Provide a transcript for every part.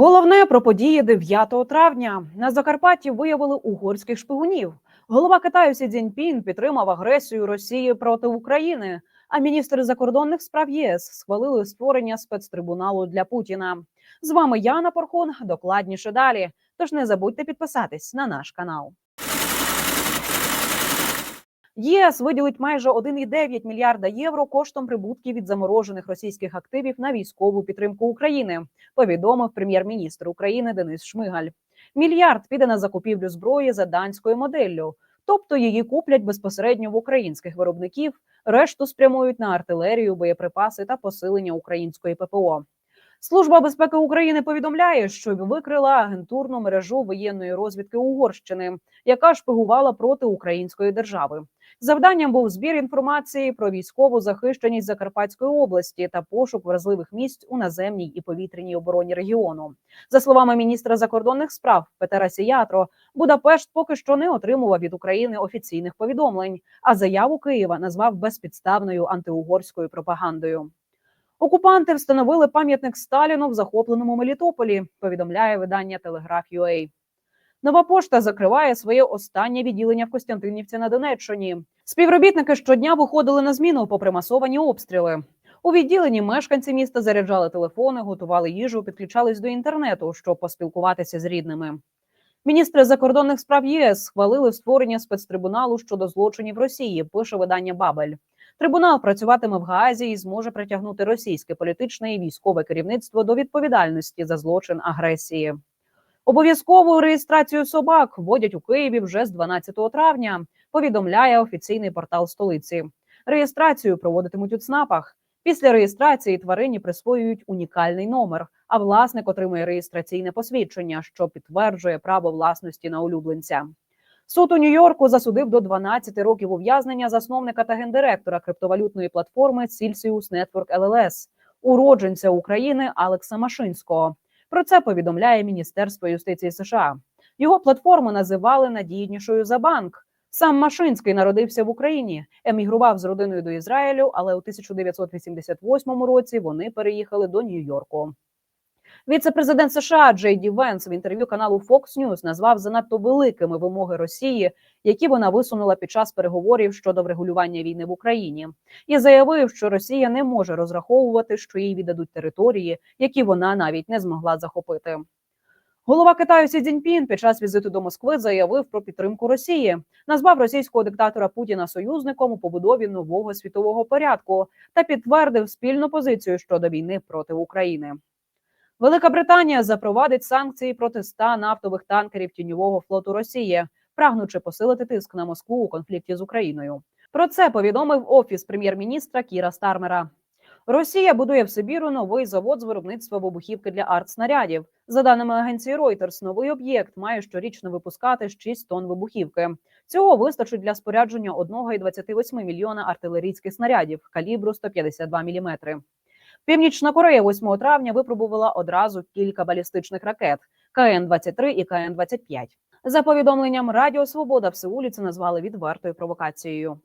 Головне про події 9 травня на Закарпатті виявили угорських шпигунів. Голова Китаю Сі Цзіньпін підтримав агресію Росії проти України. А міністри закордонних справ ЄС схвалили створення спецтрибуналу для Путіна. З вами Яна Порхун. Докладніше далі. Тож не забудьте підписатись на наш канал. ЄС виділить майже 1,9 мільярда євро коштом прибутків від заморожених російських активів на військову підтримку України. Повідомив прем'єр-міністр України Денис Шмигаль. Мільярд піде на закупівлю зброї за данською моделлю, тобто її куплять безпосередньо в українських виробників. Решту спрямують на артилерію, боєприпаси та посилення української ППО. Служба безпеки України повідомляє, що викрила агентурну мережу воєнної розвідки Угорщини, яка шпигувала проти української держави. Завданням був збір інформації про військову захищеність Закарпатської області та пошук вразливих місць у наземній і повітряній обороні регіону. За словами міністра закордонних справ Петера Сіятро, Будапешт поки що не отримував від України офіційних повідомлень, а заяву Києва назвав безпідставною антиугорською пропагандою. Окупанти встановили пам'ятник Сталіну в захопленому Мелітополі. Повідомляє видання Телеграф.UA. Нова пошта закриває своє останнє відділення в Костянтинівці на Донеччині. Співробітники щодня виходили на зміну попри масовані обстріли. У відділенні мешканці міста заряджали телефони, готували їжу, підключались до інтернету, щоб поспілкуватися з рідними. Міністри закордонних справ ЄС схвалили створення спецтрибуналу щодо злочинів Росії. Пише видання Бабель. Трибунал працюватиме в Гаазі і зможе притягнути російське політичне і військове керівництво до відповідальності за злочин агресії. Обов'язкову реєстрацію собак вводять у Києві вже з 12 травня. Повідомляє офіційний портал столиці. Реєстрацію проводитимуть у ЦНАПах. Після реєстрації тварині присвоюють унікальний номер, а власник отримує реєстраційне посвідчення, що підтверджує право власності на улюбленця. Суд у Нью-Йорку засудив до 12 років ув'язнення засновника та гендиректора криптовалютної платформи Celsius Network LLS, уродженця України Алекса Машинського. Про це повідомляє Міністерство юстиції США. Його платформу називали надійнішою за банк. Сам Машинський народився в Україні, емігрував з родиною до Ізраїлю, але у 1988 році вони переїхали до Нью-Йорку. Віце-президент США Джей Ді Венс в інтерв'ю каналу Fox News назвав занадто великими вимоги Росії, які вона висунула під час переговорів щодо врегулювання війни в Україні, і заявив, що Росія не може розраховувати, що їй віддадуть території, які вона навіть не змогла захопити. Голова Китаю Сі Цзіньпін під час візиту до Москви заявив про підтримку Росії, назвав російського диктатора Путіна союзником у побудові нового світового порядку та підтвердив спільну позицію щодо війни проти України. Велика Британія запровадить санкції проти 100 нафтових танкерів тіньового флоту Росії, прагнучи посилити тиск на Москву у конфлікті з Україною. Про це повідомив офіс прем'єр-міністра Кіра Стармера. Росія будує в Сибіру новий завод з виробництва вибухівки для артснарядів. За даними агенції Reuters, новий об'єкт має щорічно випускати 6 тонн вибухівки. Цього вистачить для спорядження 1,28 мільйона артилерійських снарядів калібру 152 мм. Північна Корея 8 травня випробувала одразу кілька балістичних ракет КН-23 і КН-25. За повідомленням Радіо Свобода в Сеулі це назвали відвертою провокацією.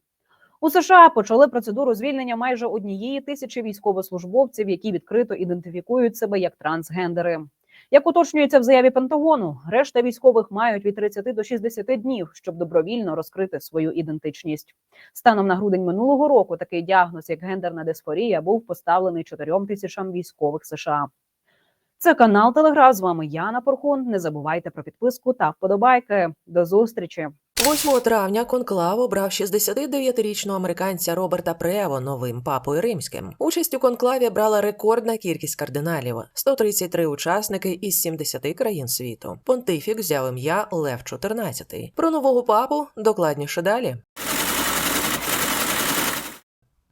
У США почали процедуру звільнення майже однієї тисячі військовослужбовців, які відкрито ідентифікують себе як трансгендери. Як уточнюється в заяві Пентагону, решта військових мають від 30 до 60 днів, щоб добровільно розкрити свою ідентичність. Станом на грудень минулого року такий діагноз, як гендерна дисфорія, був поставлений 4 тисячам військових США. Це канал Телеграф. З вами Яна Порхун. Не забувайте про підписку та вподобайки. До зустрічі. 8 травня конклав обрав 69-річного американця Роберта Прево новим папою римським. Участь у конклаві брала рекордна кількість кардиналів 133 учасники із 70 країн світу. Понтифік взяв ім'я Лев 14. Про нового папу докладніше далі.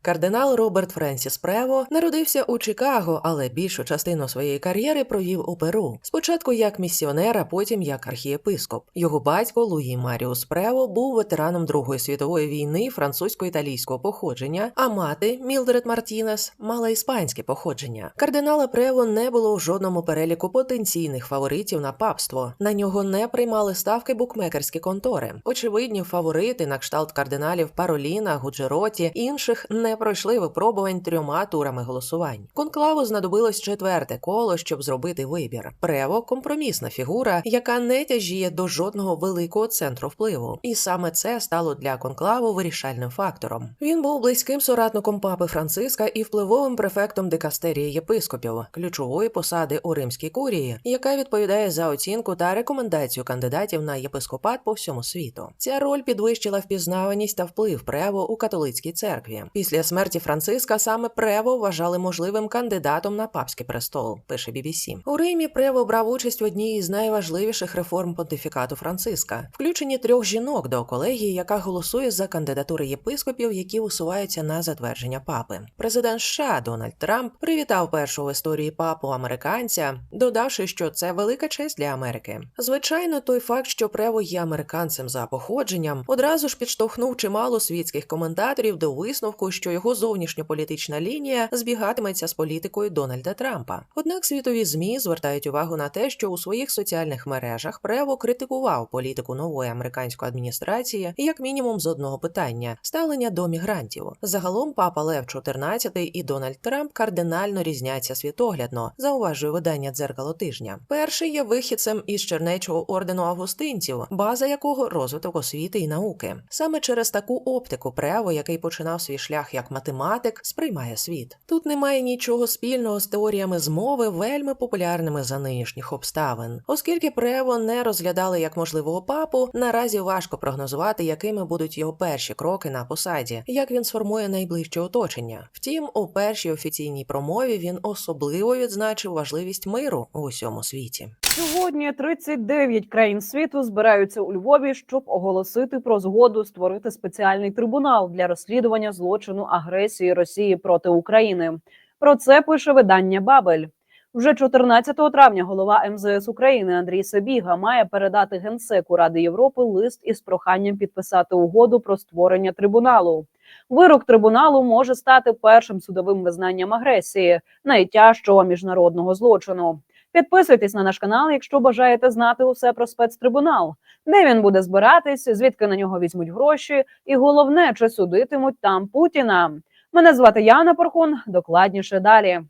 Кардинал Роберт Френсіс Прево народився у Чикаго, але більшу частину своєї кар'єри провів у Перу. Спочатку як місіонер, а потім як архієпископ. Його батько Луї Маріус Прево був ветераном Другої світової війни французько-італійського походження, а мати Мілдред Мартінес мала іспанське походження. Кардинала Прево не було в жодному переліку потенційних фаворитів на папство. На нього не приймали ставки букмекерські контори. Очевидні фаворити на кшталт кардиналів Пароліна, Гуджероті інших не пройшли випробувань трьома турами голосувань. Конклаву знадобилось четверте коло, щоб зробити вибір. Прево компромісна фігура, яка не тяжіє до жодного великого центру впливу, і саме це стало для конклаву вирішальним фактором. Він був близьким соратником папи Франциска і впливовим префектом дикастерії єпископів, ключової посади у римській курії, яка відповідає за оцінку та рекомендацію кандидатів на єпископат по всьому світу. Ця роль підвищила впізнаваність та вплив Прево у католицькій церкві. Після смерті Франциска саме Прево вважали можливим кандидатом на папський престол. Пише BBC. У Римі Прево брав участь в одній із найважливіших реформ понтифікату Франциска, включенні трьох жінок до колегії, яка голосує за кандидатури єпископів, які усуваються на затвердження папи. Президент США Дональд Трамп привітав першого в історії папу американця, додавши, що це велика честь для Америки. Звичайно, той факт, що Прево є американцем за походженням, одразу ж підштовхнув чимало світських коментаторів до висновку, що його зовнішньополітична лінія збігатиметься з політикою Дональда Трампа. Однак світові змі звертають увагу на те, що у своїх соціальних мережах Прево критикував політику нової американської адміністрації як мінімум з одного питання ставлення до мігрантів. Загалом папа Лев XIV і Дональд Трамп кардинально різняться світоглядно, зауважує видання дзеркало тижня. Перший є вихідцем із чернечого ордену августинців, база якого розвиток освіти і науки. Саме через таку оптику Прево, який починав свій шлях як математик, сприймає світ. Тут немає нічого спільного з теоріями змови, вельми популярними за нинішніх обставин. Оскільки Прево не розглядали як можливого папу, наразі важко прогнозувати, якими будуть його перші кроки на посаді, як він сформує найближче оточення. Втім, у першій офіційній промові він особливо відзначив важливість миру у усьому світі. Сьогодні 39 країн світу збираються у Львові, щоб оголосити про згоду створити спеціальний трибунал для розслідування злочину агресії Росії проти України. Про це пише видання Бабель. Вже 14 травня голова МЗС України Андрій Сабіга має передати генсеку Ради Європи лист із проханням підписати угоду про створення трибуналу. Вирок трибуналу може стати першим судовим визнанням агресії, найтяжчого міжнародного злочину. Підписуйтесь на наш канал, якщо бажаєте знати усе про спецтрибунал, де він буде збиратись, звідки на нього візьмуть гроші, і головне, чи судитимуть там Путіна. Мене звати Яна Порхун. Докладніше далі.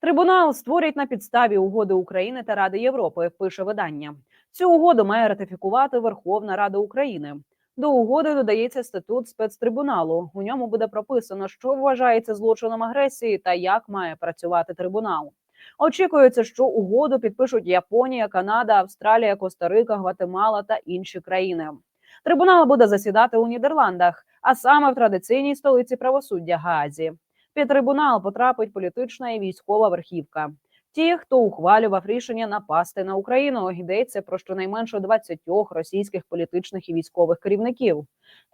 Трибунал створять на підставі угоди України та Ради Європи. Пише видання. Цю угоду має ратифікувати Верховна Рада України. До угоди додається статут спецтрибуналу. У ньому буде прописано, що вважається злочином агресії та як має працювати трибунал. Очікується, що угоду підпишуть Японія, Канада, Австралія, Коста-Рика, Гватемала та інші країни. Трибунал буде засідати у Нідерландах, а саме в традиційній столиці правосуддя Гаазі. Під трибунал потрапить політична і військова верхівка. Ті, хто ухвалював рішення напасти на Україну, йдеться про щонайменше 20 російських політичних і військових керівників,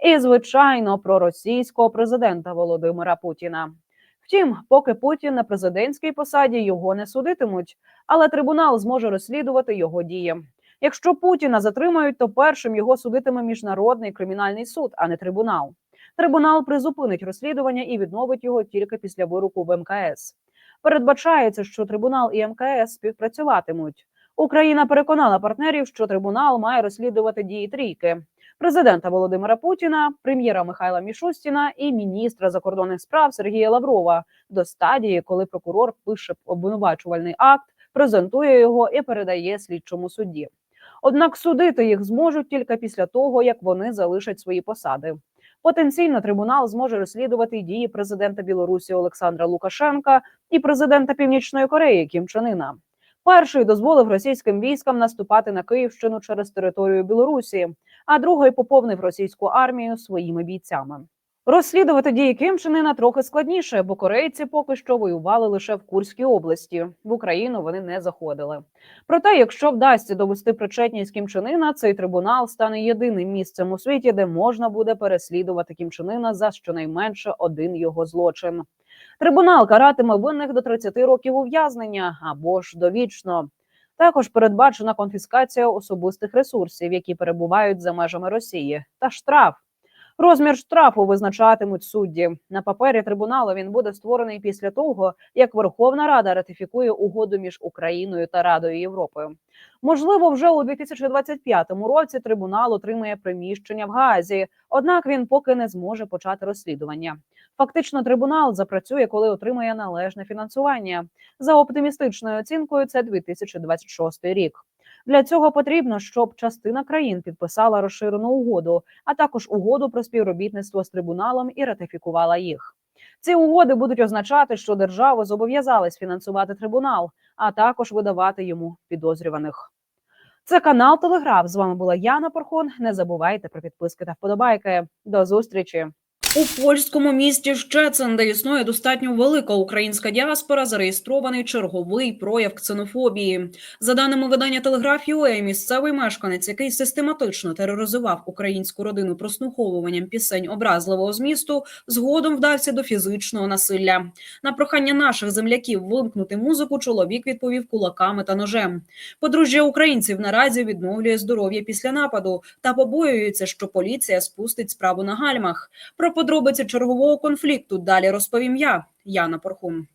і звичайно про російського президента Володимира Путіна. Втім, поки Путін на президентській посаді його не судитимуть, але трибунал зможе розслідувати його дії. Якщо Путіна затримають, то першим його судитиме міжнародний кримінальний суд, а не трибунал. Трибунал призупинить розслідування і відновить його тільки після вироку в МКС. Передбачається, що трибунал і МКС співпрацюватимуть. Україна переконала партнерів, що трибунал має розслідувати дії трійки президента Володимира Путіна, прем'єра Михайла Мішустіна і міністра закордонних справ Сергія Лаврова до стадії, коли прокурор пише обвинувачувальний акт, презентує його і передає слідчому судді. Однак судити їх зможуть тільки після того, як вони залишать свої посади. Потенційно трибунал зможе розслідувати дії президента Білорусі Олександра Лукашенка і президента Північної Кореї Кім Чен Іна. Перший дозволив російським військам наступати на Київщину через територію Білорусі, а другий поповнив російську армію своїми бійцями. Розслідувати дії Ким Чен трохи складніше, бо корейці поки що воювали лише в Курській області. В Україну вони не заходили. Проте, якщо вдасться довести причетність Кім цей трибунал стане єдиним місцем у світі, де можна буде переслідувати Кім за щонайменше один його злочин. Трибунал каратиме винних до 30 років ув'язнення або ж довічно. Також передбачена конфіскація особистих ресурсів, які перебувають за межами Росії, та штраф. Розмір штрафу визначатимуть судді. На папері трибуналу він буде створений після того, як Верховна Рада ратифікує угоду між Україною та Радою Європи. Можливо, вже у 2025 році трибунал отримає приміщення в Гаазі, однак він поки не зможе почати розслідування. Фактично, трибунал запрацює, коли отримає належне фінансування. За оптимістичною оцінкою, це 2026 рік. Для цього потрібно, щоб частина країн підписала розширену угоду, а також угоду про співробітництво з трибуналом і ратифікувала їх. Ці угоди будуть означати, що держави зобов'язались фінансувати трибунал, а також видавати йому підозрюваних. Це канал Телеграф. З вами була Яна Порхон. Не забувайте про підписки та вподобайки. До зустрічі. У польському місті Щецин, де існує достатньо велика українська діаспора, зареєстрований черговий прояв ксенофобії. За даними видання Телеграф.UA, місцевий мешканець, який систематично тероризував українську родину прослуховуванням пісень образливого змісту, згодом вдався до фізичного насилля. На прохання наших земляків вимкнути музику, чоловік відповів кулаками та ножем. Подружжя українців наразі відновлює здоров'я після нападу та побоюється, що поліція спустить справу на гальмах. Про подробиці чергового конфлікту далі розповім я, Яна Порхун.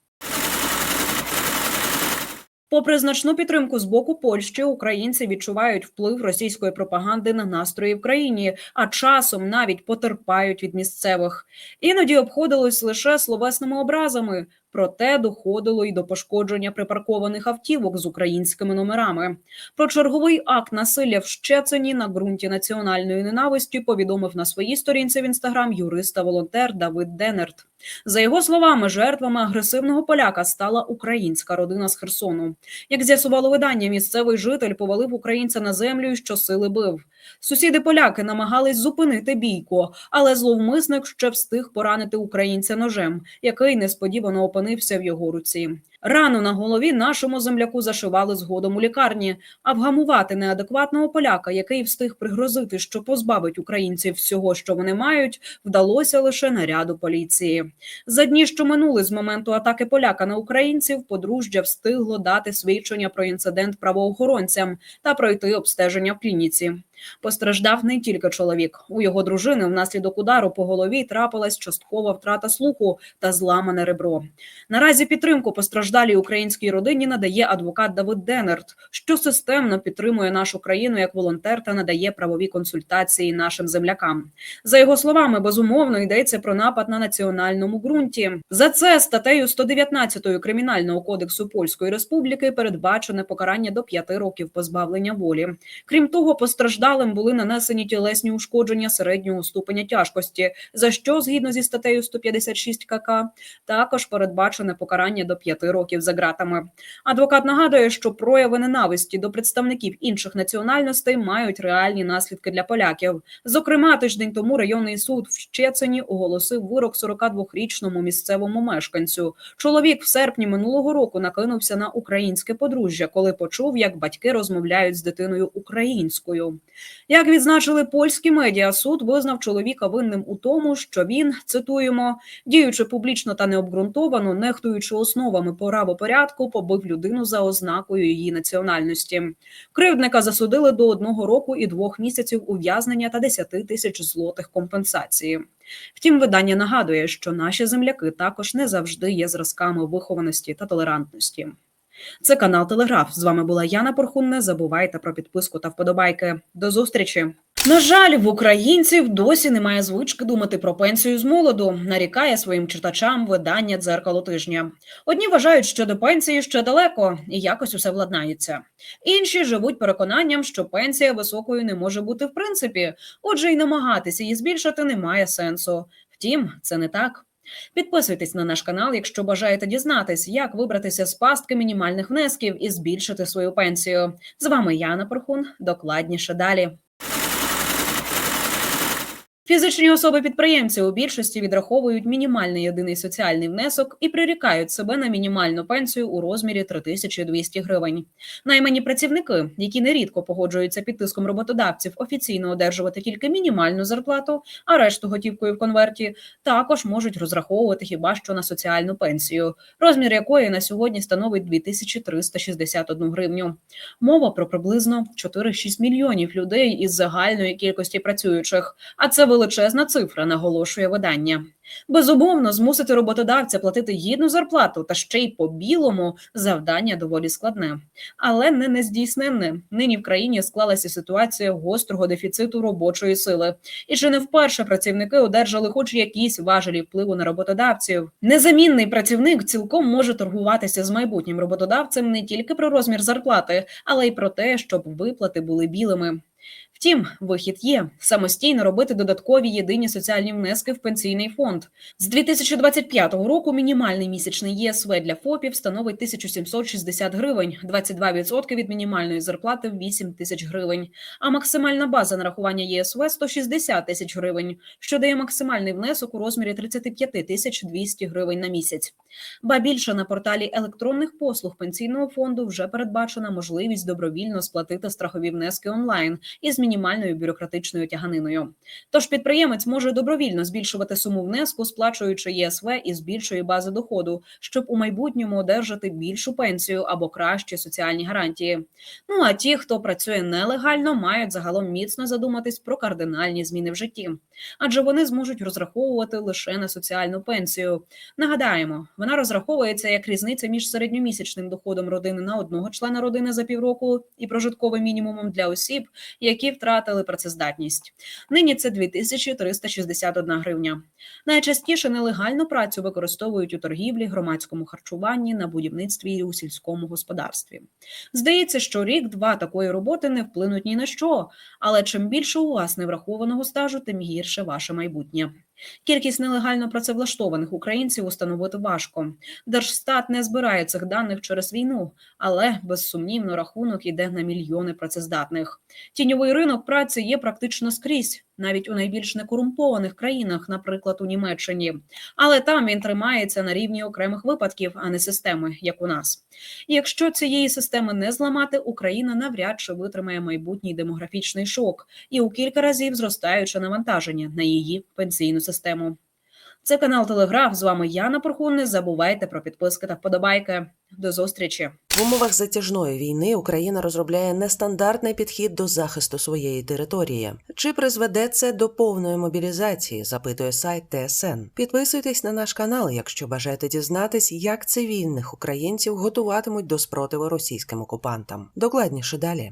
Попри значну підтримку з боку Польщі, українці відчувають вплив російської пропаганди на настрої в країні, а часом навіть потерпають від місцевих. Іноді обходилось лише словесними образами, проте доходило й до пошкодження припаркованих автівок з українськими номерами. Про черговий акт насилля в Щецині на ґрунті національної ненависті повідомив на своїй сторінці в інстаграм юрист та волонтер Давид Денерт. За його словами, жертвами агресивного поляка стала українська родина з Херсону. Як з'ясувало видання, місцевий житель повалив українця на землю і щосили бив. Сусіди поляки намагались зупинити бійку, але зловмисник ще встиг поранити українця ножем, який несподівано опинився в його руці. Рану на голові нашому земляку зашивали згодом у лікарні. А вгамувати неадекватного поляка, який встиг пригрозити, що позбавить українців всього, що вони мають, вдалося лише наряду поліції. За дні, що минули з моменту атаки поляка на українців, подружжя встигло дати свідчення про інцидент правоохоронцям та пройти обстеження в клініці. Постраждав не тільки чоловік. У його дружини внаслідок удару по голові трапилась часткова втрата слуху та зламане ребро. Наразі підтримку постраждалій українській родині надає адвокат Давид Денерт, що системно підтримує нашу країну як волонтер та надає правові консультації нашим землякам. За його словами, безумовно йдеться про напад на національному ґрунті. За це статтею 119 кримінального кодексу Польської Республіки передбачене покарання до 5 років позбавлення волі. Крім того, постраждалим були нанесені тілесні ушкодження середнього ступеня тяжкості, за що згідно зі статтею 156 КК також передбачене покарання до 5 років за ґратами. Адвокат нагадує, що прояви ненависті до представників інших національностей мають реальні наслідки для поляків. Зокрема, тиждень тому районний суд в Щецині оголосив вирок 42-річному місцевому мешканцю. Чоловік в серпні минулого року накинувся на українське подружжя, коли почув, як батьки розмовляють з дитиною українською. Як відзначили польські медіа, суд визнав чоловіка винним у тому, що він цитуємо, діючи публічно та необґрунтовано, нехтуючи основами правопорядку, побив людину за ознакою її національності. Кривдника засудили до одного року і двох місяців ув'язнення та 10 тисяч злотих компенсації. Втім, видання нагадує, що наші земляки також не завжди є зразками вихованості та толерантності. Це канал Телеграф. З вами була Яна Порхун. Не забувайте про підписку та вподобайки. До зустрічі. На жаль, в українців досі немає звички думати про пенсію з молоду. Нарікає своїм читачам видання дзеркало тижня. Одні вважають, що до пенсії ще далеко і якось усе владнається. Інші живуть переконанням, що пенсія високою не може бути в принципі. Отже, й намагатися її збільшити немає сенсу. Втім, це не так. Підписуйтесь на наш канал, якщо бажаєте дізнатись, як вибратися з пастки мінімальних внесків і збільшити свою пенсію. З вами Яна Порхун. Докладніше далі. Фізичні особи-підприємці у більшості відраховують мінімальний єдиний соціальний внесок і прирікають себе на мінімальну пенсію у розмірі 3200 гривень. Наймані працівники, які нерідко погоджуються під тиском роботодавців, офіційно одержувати тільки мінімальну зарплату, а решту готівкою в конверті, також можуть розраховувати хіба що на соціальну пенсію, розмір якої на сьогодні становить 2361 гривню. Мова про приблизно 4-6 мільйонів людей із загальної кількості працюючих, а це величезна цифра, наголошує видання. Безумовно, змусити роботодавця платити гідну зарплату та ще й по білому завдання доволі складне, але не нездійсненне. Нині в країні склалася ситуація гострого дефіциту робочої сили, і чи не вперше працівники одержали хоч якісь важелі впливу на роботодавців. Незамінний працівник цілком може торгуватися з майбутнім роботодавцем не тільки про розмір зарплати, але й про те, щоб виплати були білими. Втім, вихід є самостійно робити додаткові єдині соціальні внески в пенсійний фонд. З 2025 року мінімальний місячний ЄСВ для ФОПів становить 1760 гривень, 22% від мінімальної зарплати в 8 тисяч гривень. А максимальна база нарахування ЄСВ 160 тисяч гривень, що дає максимальний внесок у розмірі 35 тисяч 200 гривень на місяць. Ба більше на порталі електронних послуг пенсійного фонду вже передбачена можливість добровільно сплатити страхові внески онлайн із мінімальною бюрократичною тяганиною. Тож підприємець може добровільно збільшувати суму внеску, сплачуючи ЄСВ із більшої бази доходу, щоб у майбутньому одержати більшу пенсію або кращі соціальні гарантії. Ну а ті, хто працює нелегально, мають загалом міцно задуматись про кардинальні зміни в житті, адже вони зможуть розраховувати лише на соціальну пенсію. Нагадаємо, вона розраховується як різниця між середньомісячним доходом родини на одного члена родини за півроку і прожитковим мінімумом для осіб, які втратили працездатність. Нині це 2361 гривня. Найчастіше нелегальну працю використовують у торгівлі, громадському харчуванні, на будівництві і у сільському господарстві. Здається, що рік-два такої роботи не вплинуть ні на що, але чим більше у вас неврахованого стажу, тим гірше ваше майбутнє. Кількість нелегально працевлаштованих українців установити важко. Держстат не збирає цих даних через війну, але безсумнівно рахунок іде на мільйони працездатних. Тіньовий ринок праці є практично скрізь, навіть у найбільш некорумпованих країнах, наприклад, у Німеччині. Але там він тримається на рівні окремих випадків, а не системи, як у нас. Якщо цієї системи не зламати, Україна навряд чи витримає майбутній демографічний шок і у кілька разів зростаюче навантаження на її пенсійну систему. Це канал Телеграф. З вами Яна Порхун. Не забувайте про підписки та вподобайки. До зустрічі. В умовах затяжної війни Україна розробляє нестандартний підхід до захисту своєї території. Чи призведе це до повної мобілізації? запитує сайт ТСН. Підписуйтесь на наш канал, якщо бажаєте дізнатись, як цивільних українців готуватимуть до спротиву російським окупантам. Докладніше далі.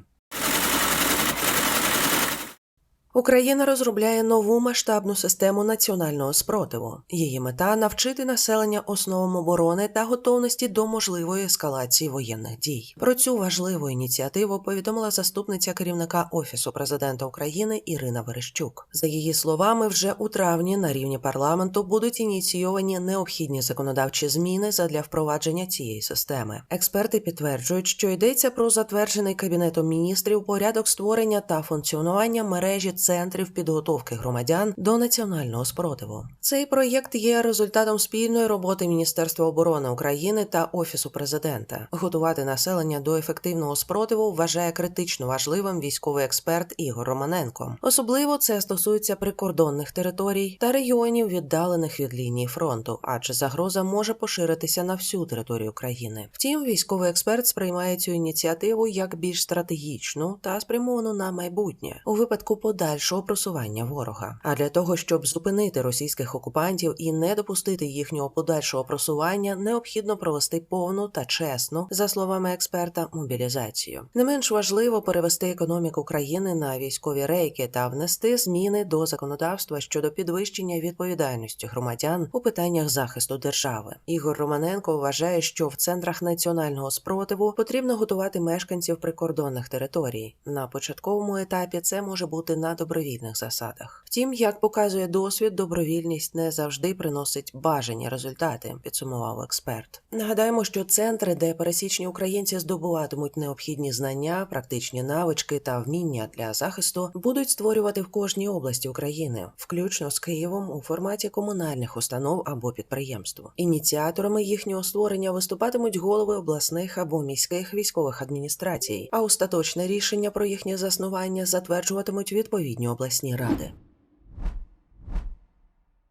Україна розробляє нову масштабну систему національного спротиву. Її мета навчити населення основам оборони та готовності до можливої ескалації воєнних дій. Про цю важливу ініціативу повідомила заступниця керівника офісу президента України Ірина Верещук. За її словами, вже у травні на рівні парламенту будуть ініційовані необхідні законодавчі зміни задля впровадження цієї системи. Експерти підтверджують, що йдеться про затверджений кабінетом міністрів порядок створення та функціонування мережі центрів підготовки громадян до національного спротиву. Цей проєкт є результатом спільної роботи Міністерства оборони України та Офісу президента. Готувати населення до ефективного спротиву вважає критично важливим військовий експерт Ігор Романенко. Особливо це стосується прикордонних територій та регіонів, віддалених від лінії фронту, адже загроза може поширитися на всю територію країни. Втім, військовий експерт сприймає цю ініціативу як більш стратегічну та спрямовану на майбутнє у випадку подальшого просування ворога. А для того, щоб зупинити російських окупантів і не допустити їхнього подальшого просування, необхідно провести повну та чесну, за словами експерта, мобілізацію. Не менш важливо перевести економіку країни на військові рейки та внести зміни до законодавства щодо підвищення відповідальності громадян у питаннях захисту держави. Ігор Романенко вважає, що в центрах національного спротиву потрібно готувати мешканців прикордонних територій. На початковому етапі це може бути на добровільних засадах. Втім, як показує досвід, добровільність не завжди приносить бажані результати, підсумував експерт. Нагадаємо, що центри, де пересічні українці здобуватимуть необхідні знання, практичні навички та вміння для захисту, будуть створювати в кожній області України, включно з Києвом у форматі комунальних установ або підприємств. Ініціаторами їхнього створення виступатимуть голови обласних або міських військових адміністрацій, а остаточне рішення про їхнє заснування затверджуватимуть відповідні обласні ради.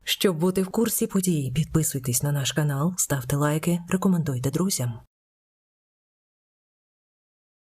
Щоб бути в курсі подій, підписуйтесь на наш канал, ставте лайки, рекомендуйте друзям.